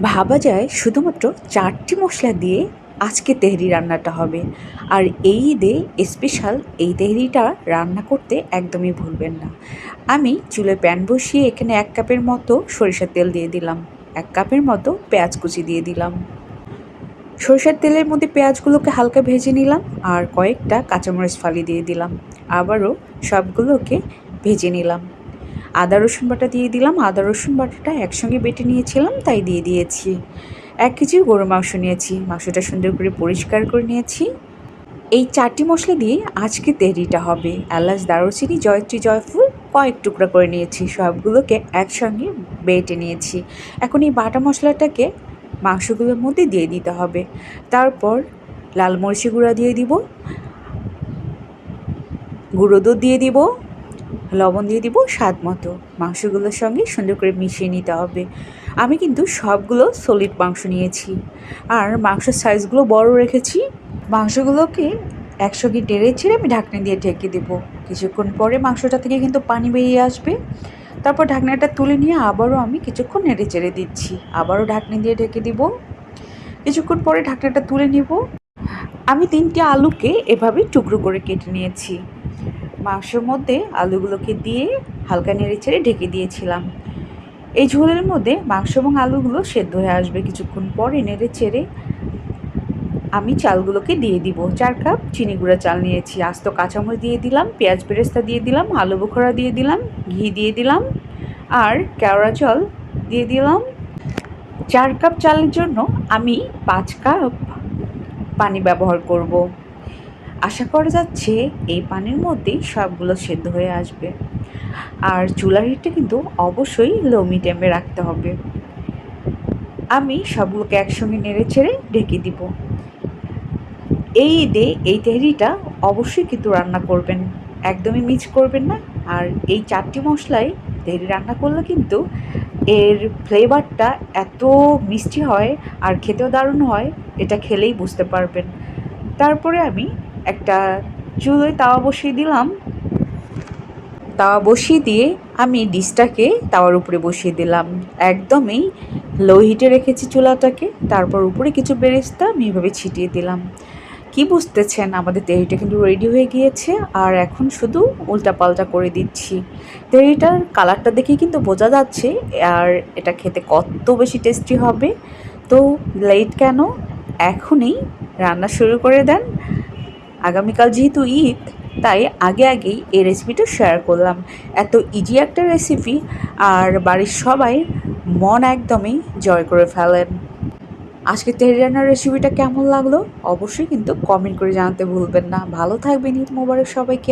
ভাবা যায় শুধুমাত্র চারটি মশলা দিয়ে আজকে তেহরি রান্নাটা হবে। আর এই ঈদে স্পেশাল এই তেহরিটা রান্না করতে একদমই ভুলবেন না। আমি চুলে প্যান বসিয়ে এখানে এক কাপের মতো সরিষার তেল দিয়ে দিলাম। এক কাপের মতো পেঁয়াজ কুচি দিয়ে দিলাম। সরিষার তেলের মধ্যে পেঁয়াজগুলোকে হালকা ভেজে নিলাম আর কয়েকটা কাঁচামরিচ ফালি দিয়ে দিলাম। আবারও সবগুলোকে ভেজে নিলাম। আদা, রসুন বাটা দিয়ে দিলাম। আদা, রসুন বাটাটা একসঙ্গে বেটে নিয়েছিলাম, তাই দিয়ে দিয়েছি। এক কেজি গরু মাংস নিয়েছি। মাংসটা সুন্দর করে পরিষ্কার করে নিয়েছি। এই চারটি মশলা দিয়ে আজকে তেহরিটা হবে। এলাচ, দারুচিনি, জয়ত্রী, জয়ফুল কয়েক টুকরা করে নিয়েছি। সবগুলোকে একসঙ্গে বেটে নিয়েছি। এখন এই বাটা মশলাটাকে মাংসগুলোর মধ্যে দিয়ে দিতে হবে। তারপর লাল মরিচি গুঁড়া দিয়ে দিব। গুঁড়ো দুধ দিয়ে দিব। লবণ দিয়ে দিব স্বাদ মতো। মাংসগুলোর সঙ্গে সুন্দর করে মিশিয়ে নিতে হবে। আমি কিন্তু সবগুলো সলিড মাংস নিয়েছি। আর মাংসের সাইজগুলো বড় রেখেছি। মাংসগুলোকে একসঙ্গে টেরে ছেড়ে আমি ঢাকনা দিয়ে ঢেকে দেবো। কিছুক্ষণ পরে মাংসটা থেকে কিন্তু পানি বেরিয়ে আসবে। তারপর ঢাকনাটা তুলে নিয়ে আবারও আমি কিছুক্ষণ নেড়ে চেড়ে দিচ্ছি। আবারও ঢাকনি দিয়ে ঢেকে দিব। কিছুক্ষণ পরে ঢাকনাটা তুলে নিব। আমি তিনটে আলুকে এভাবে টুকরো করে কেটে নিয়েছি। মাংসের মধ্যে আলুগুলোকে দিয়ে হালকা নেড়ে চেড়ে ঢেকে দিয়েছিলাম। এই ঝোলের মধ্যে মাংস এবং আলুগুলো সেদ্ধ হয়ে আসবে কিছুক্ষণ পরে নেড়ে চেড়ে আমি চালগুলোকে দিয়ে দিব। চার কাপ চিনি গুঁড়া চাল নিয়েছি, আস্ত কাঁচামরিচ দিয়ে দিলাম, পেঁয়াজ বেরেস্তা দিয়ে দিলাম, আলু বোখরা দিয়ে দিলাম, ঘি দিয়ে দিলাম আর কেওড়া জল দিয়ে দিলাম। চার কাপ চালের জন্য আমি পাঁচ কাপ পানি ব্যবহার করব। আশা করা যাচ্ছে এই পানির মধ্যেই সবগুলো সেদ্ধ হয়ে আসবে। আর চুলার হিটটা কিন্তু অবশ্যই লো মিডিয়ামে রাখতে হবে। আমি সবগুলোকে একসঙ্গে নেড়ে ছেড়ে ঢেকে দিব। এই ঈদে এই তেহরিটা অবশ্যই কিন্তু রান্না করবেন। একদমই মিস করবেন না। আর এই চারটি মশলাই তেহরি রান্না করলে কিন্তু এর ফ্লেভারটা এত মিষ্টি হয় আর খেতেও দারুণ হয়, এটা খেলেই বুঝতে পারবেন। তারপরে আমি একটা চুলোয় তাওয়া বসিয়ে দিলাম। তাওয়া বসিয়ে দিয়ে আমি ডিশটাকে তাওয়ার উপরে বসিয়ে দিলাম। একদমই লো হিটে রেখেছি চুলাটাকে, তারপর উপরে কিছু বেরেস্তা আমি এভাবে ছিটিয়ে দিলাম। কি বুঝতেছেন? আমাদের তেহরিটা কিন্তু রেডি হয়ে গিয়েছে, আর এখন শুধু উল্টাপাল্টা করে দিচ্ছি। তেহরিটার কালারটা দেখে কিন্তু বোঝা যাচ্ছে, আর এটা খেতে কত বেশি টেস্টি হবে। তো লেট কেন? এখনই রান্না শুরু করে দেন। আগামীকাল যেহেতু ঈদ, তাই আগে আগেই এই রেসিপিটা শেয়ার করলাম। এত ইজি একটা রেসিপি আর বাড়ির সবাই মন একদমই জয় করে ফেলেন। আজকে তেহরিয়ানার রেসিপিটা কেমন লাগল? অবশ্যই কিন্তু কমেন্ট করে জানাতে ভুলবেন না। ভালো থাকবেন ঈদ মোবারক সবাইকে।